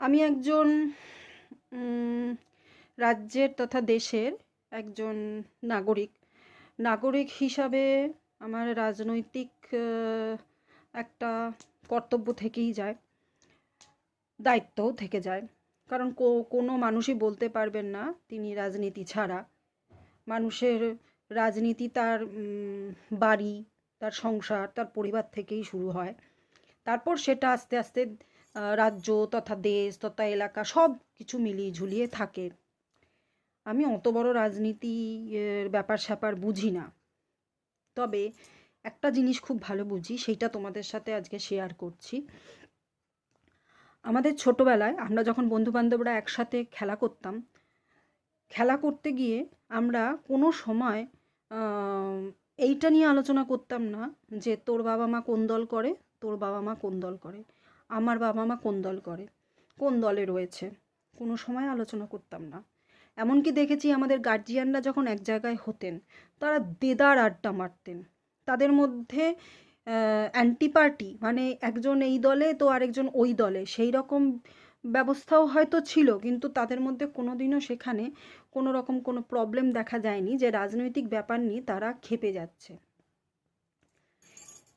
আমি একজন রাজ্যের তথা দেশের একজন নাগরিক। নাগরিক হিসাবে আমার রাজনৈতিক একটা কর্তব্য থেকেই যায়, দায়িত্বও থেকে যায়। কারণ কোনো মানুষই বলতে পারবেন না, তিনি রাজনীতি ছাড়া। মানুষের রাজনীতি তার বাড়ি, তার সংসার, তার পরিবার থেকেই শুরু হয়। তারপর সেটা আস্তে আস্তে রাজ্য তথা দেশ তথা এলাকা সব কিছু মিলিয়ে ঝুলিয়ে থাকে। আমি অত বড় রাজনীতি ব্যাপার স্যাপার বুঝি না। তবে একটা জিনিস খুব ভালো বুঝি, সেইটা তোমাদের সাথে আজকে শেয়ার করছি। আমাদের ছোটোবেলায় আমরা যখন বন্ধুবান্ধবরা একসাথে খেলা করতাম, খেলা করতে গিয়ে আমরা কোনো সময় এইটা নিয়ে আলোচনা করতাম না যে তোর বাবা মা কোন দল করে, তোর বাবা মা কোন দল করে। আমার বাবা মা কোন দল করে, কোন দলে রয়েছে, কোনো সময় আলোচনা করতাম না। এমনকি দেখেছি আমাদের গার্জিয়ানরা যখন এক জায়গায় হতেন, তারা দেদার আড্ডা মারতেন। তাদের মধ্যে অ্যান্টি পার্টি মানে একজন এই দলে তো আরেকজন ওই দলে সেই রকম ব্যবস্থাও হয়তো ছিল, কিন্তু তাদের মধ্যে কোনো দিনও সেখানে কোনো রকম কোনো প্রবলেম দেখা যায়নি যে রাজনৈতিক ব্যাপার নিয়ে তারা খেপে যাচ্ছে।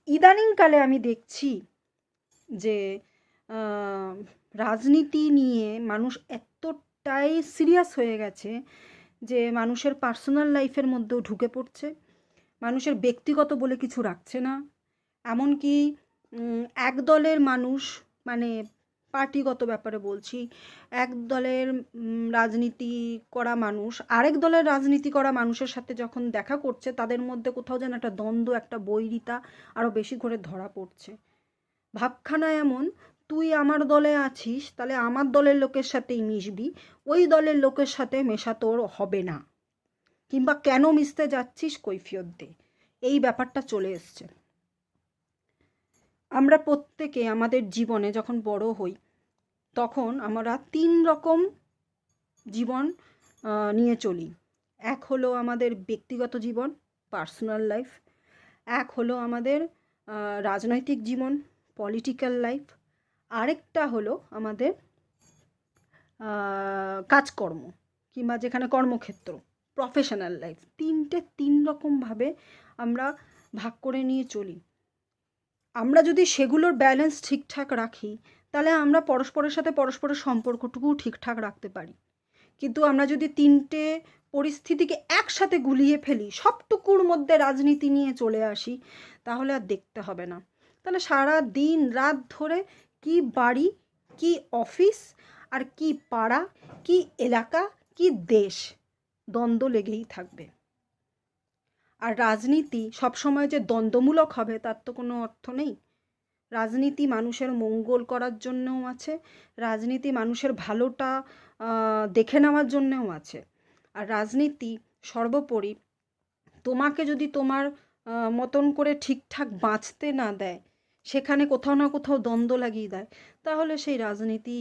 ইদানিংকালে আমি দেখছি যে রাজনীতি নিয়ে মানুষ এতটাই সিরিয়াস হয়ে গেছে যে, মানুষের পার্সোনাল লাইফের মধ্যেও ঢুকে পড়ছে। মানুষের ব্যক্তিগত বলে কিছু রাখছে না। এমনকি এক দলের মানুষ মানে পার্টিগত ব্যাপারে বলছি, এক দলের রাজনীতি করা মানুষ, আরেক দলের রাজনীতি করা মানুষের সাথে যখন দেখা করছে, তাদের মধ্যে কোথাও যেন একটা দ্বন্দ্ব, একটা বৈরিতা আরও বেশি করে ধরা পড়ছে। ভাবখানা এমন, তুই আমার দলে আছিস, তাহলে আমার দলের লোকের সাথেই মিশবি, ওই দলের লোকের সাথে মেশা তোর হবে না। কিংবা, কেন মিশতে যাচ্ছিস কৈফিয়ত দে? এই ব্যাপারটা চলে এসছে। আমরা প্রত্যেকে আমাদের জীবনে যখন বড় হই, তখন আমরা তিন রকম জীবন নিয়ে চলি। এক হলো আমাদের ব্যক্তিগত জীবন, পার্সোনাল লাইফ। এক হলো আমাদের রাজনৈতিক জীবন পলিটিক্যাল লাইফ আরেকটা হলো আমাদের কাজকর্ম, কিংবা যেখানে কর্মক্ষেত্র প্রফেশনাল লাইফ তিনটে তিন রকমভাবে আমরা ভাগ করে নিয়ে চলি। আমরা যদি সেগুলোর ব্যালেন্স ঠিকঠাক রাখি, তাহলে আমরা পরস্পরের সাথে পরস্পরের সম্পর্কটুকুও ঠিকঠাক রাখতে পারি। কিন্তু আমরা যদি তিনটে পরিস্থিতিকে একসাথে গুলিয়ে ফেলি, সবটুকুর মধ্যে রাজনীতি নিয়ে চলে আসি, তাহলে আর দেখতে হবে না। তাহলে সারা দিন রাত ধরে কি বাড়ি, কি অফিস আর কি পাড়া, কি এলাকা, কি দেশ দ্বন্দ্ব লেগেই থাকবে। আর রাজনীতি সবসময় যে দ্বন্দ্বমূলক হবে তার তো কোনো অর্থ নেই। রাজনীতি মানুষের মঙ্গল করার জন্যও আছে, রাজনীতি মানুষের ভালোটা দেখে নেওয়ার জন্যও আছে। আর রাজনীতি সর্বোপরি তোমাকে যদি তোমার মতন করে ঠিকঠাক বাঁচতে না দেয় সেখানে কোথাও না কোথাও দ্বন্দ্ব লাগিয়ে দেয়। তাহলে সেই রাজনীতি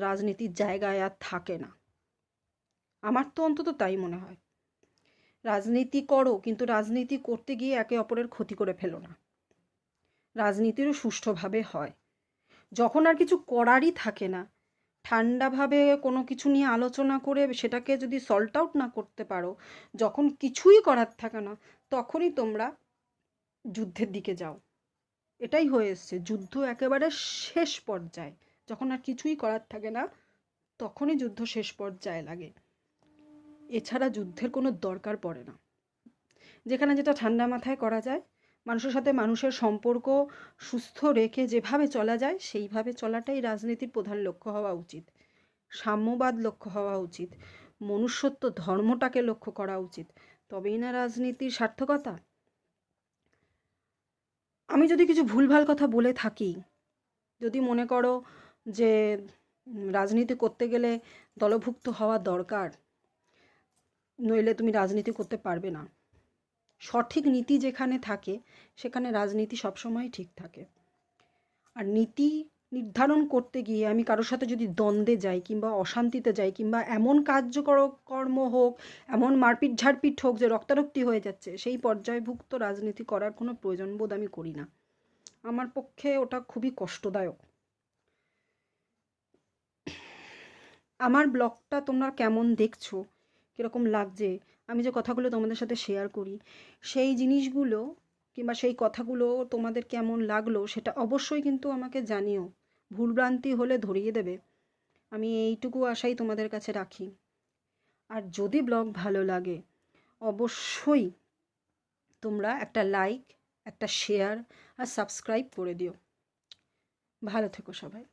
রাজনীতির জায়গায় আর থাকে না। আমার তো অন্তত তাই মনে হয়। রাজনীতি করো, কিন্তু রাজনীতি করতে গিয়ে একে অপরের ক্ষতি করে ফেলো না। রাজনীতিরও সুষ্ঠুভাবে হয়। যখন আর কিছু করারই থাকে না, ঠান্ডাভাবে কোনো কিছু নিয়ে আলোচনা করে সেটাকে যদি সল্ট আউট না করতে পারো, যখন কিছুই করার থাকে না, তখনই তোমরা যুদ্ধের দিকে যাও। এটাই হয়ে এসছে। যুদ্ধ একেবারে শেষ পর্যায়ে। যখন আর কিছুই করার থাকে না, তখনই যুদ্ধ শেষ পর্যায়ে লাগে। এছাড়া যুদ্ধের কোনো দরকার পড়ে না। যেখানে যেটা ঠান্ডা মাথায় করা যায়, মানুষের সাথে মানুষের সম্পর্ক সুস্থ রেখে যেভাবে চলা যায়, সেইভাবে চলাটাই রাজনীতির প্রধান লক্ষ্য হওয়া উচিত। সাম্যবাদ লক্ষ্য হওয়া উচিত। মনুষ্যত্ব ধর্মটাকে লক্ষ্য করা উচিত। তবেই না রাজনীতির সার্থকতা? আমি যদি কিছু ভুলভাল কথা বলে থাকি, যদি মনে করো যে রাজনীতি করতে গেলে দলভুক্ত হওয়া দরকার, নইলে তুমি রাজনীতি করতে পারবে না। সঠিক নীতি যেখানে থাকে, সেখানে রাজনীতি সবসময় ঠিক থাকে। আর নীতি নির্ধারণ করতে গিয়ে আমি কারোর সাথে যদি দ্বন্দ্বে যাই কিংবা অশান্তিতে যাই কিংবা এমন কার্যকর কর্ম হোক, এমন মারপিট ঝাড়পিট হোক যে রক্তারক্তি হয়ে যাচ্ছে, সেই পর্যায়ভুক্ত রাজনীতি করার কোনো প্রয়োজন বোধ আমি করি না। আমার পক্ষে ওটা খুবই কষ্টদায়ক। আমার ব্লগটা তোমরা কেমন দেখছ? কীরকম লাগছে? আমি যে কথাগুলো তোমাদের সাথে শেয়ার করি, সেই জিনিসগুলো কিংবা সেই কথাগুলো তোমাদের কেমন লাগল সেটা অবশ্যই কিন্তু আমাকে জানিও। ভুলভ্রান্তি হলে ধরিয়ে দেবে। আমি এইটুকু আশাই তোমাদের কাছে রাখি। আর যদি ব্লগ ভালো লাগে, অবশ্যই তোমরা একটা লাইক, একটা শেয়ার আর সাবস্ক্রাইব করে দিও। ভালো থেকো সবাই।